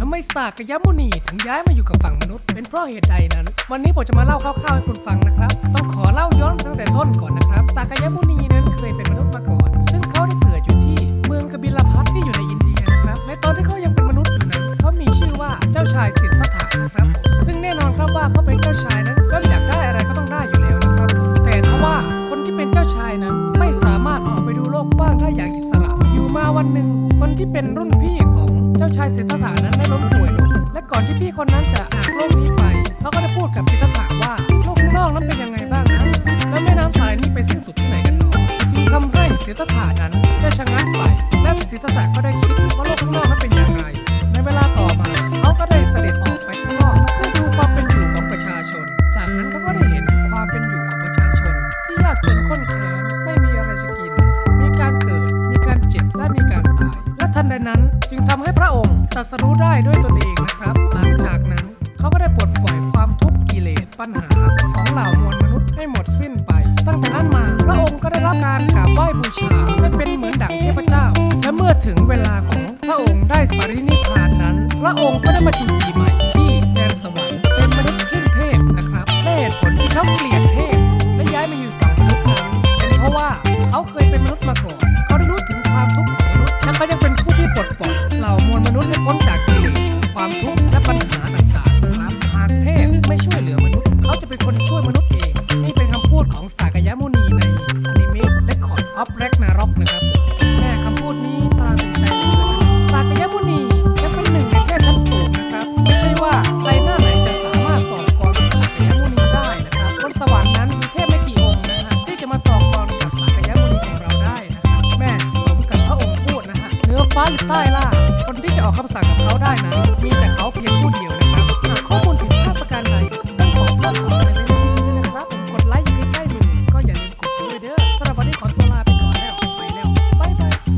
ทำไมสากยมุนีถึงย้ายมาอยู่กับฝั่งมนุษย์ เป็นเพราะเหตุใดนั้น วันนี้ผมจะมาเล่าคร่าวๆให้คุณฟังนะครับ ต้องขอเล่าย้อนตั้งแต่ต้นก่อนนะครับ สากยมุนีนั้นเคยเป็นมนุษย์มาก่อน ซึ่งเขาได้เกิดอยู่ที่เมืองกบิลพัทที่อยู่ในอินเดียนะครับ ในตอนที่เขายังเป็นมนุษย์อยู่นั้นเขามีชื่อว่าเจ้าชายสิทธัตถะนะครับ ซึ่งแน่นอนครับว่าเขาเป็นเจ้าชายนั้นย่อมอยากได้อะไรก็ต้องได้อยู่แล้วนะครับ แต่ทว่าคนที่เป็นเจ้าชายนั้นไม่สามารถออกไปดูโลกกว้างได้อย่างอิสระ อยู่มาวันหนึ่งคนที่เป็นรุ่นพี่ของ เจ้าชายสิทธัตถานั้นได้ล้มป่วยลง และก่อนที่พี่คนนั้นจะจากโลกนี้ไป เขาก็ได้พูดกับสิทธัตถะว่า โลกข้างนอกนั้นเป็นยังไงบ้างนะแล้วแม่น้ำสายนี้ไปสิ้นสุดที่ไหนกันหนอจึงทำให้สิทธัตถานั้นได้ชะงักไป และสิทธัตถะก็ได้คิด นั้นจึงทำให้พระองค์ตรัสรู้ได้ด้วยตนเองนะครับ หลังจากนั้นเขาก็ได้ปลดปล่อยความทุกข์กิเลสปัญหาของเหล่ามวลมนุษย์ให้หมดสิ้นไป ตั้งแต่นั้นมาพระองค์ก็ได้รับการกราบไหว้บูชาให้เป็นเหมือนดั่งเทพเจ้า และเมื่อถึงเวลาของพระองค์ได้ปรินิพพานนั้น พระองค์ก็ได้มาจุติใหม่ เขาจะเป็นคนช่วยมนุษย์เอง นี่เป็นคำพูดของสากยมุนีในอนิเมะและคอร์ดออฟแร็กนารอกนะครับแม่คำพูดนี้ตราตรึงใจเลือเกินะสากยมุนียังเป็นหนึ่งในเทพชั้นสูงนะครับ ไม่ใช่ว่าใครหน้าไหนจะสามารถต่อกรกับสากยมุนีได้นะครับบนสวรรค์นั้นมีเทพไม่กี่องค์นะฮะที่จะมาต่อกรกับสากยมุนีของเราได้นะครับแม่สมกับพระองค์พูดนะฮะเหนือฟ้าหรือใต้ล่าคนที่จะออกคำสั่งกับเขาได้นั้นมีแต่เขาเพียงผู้เดียว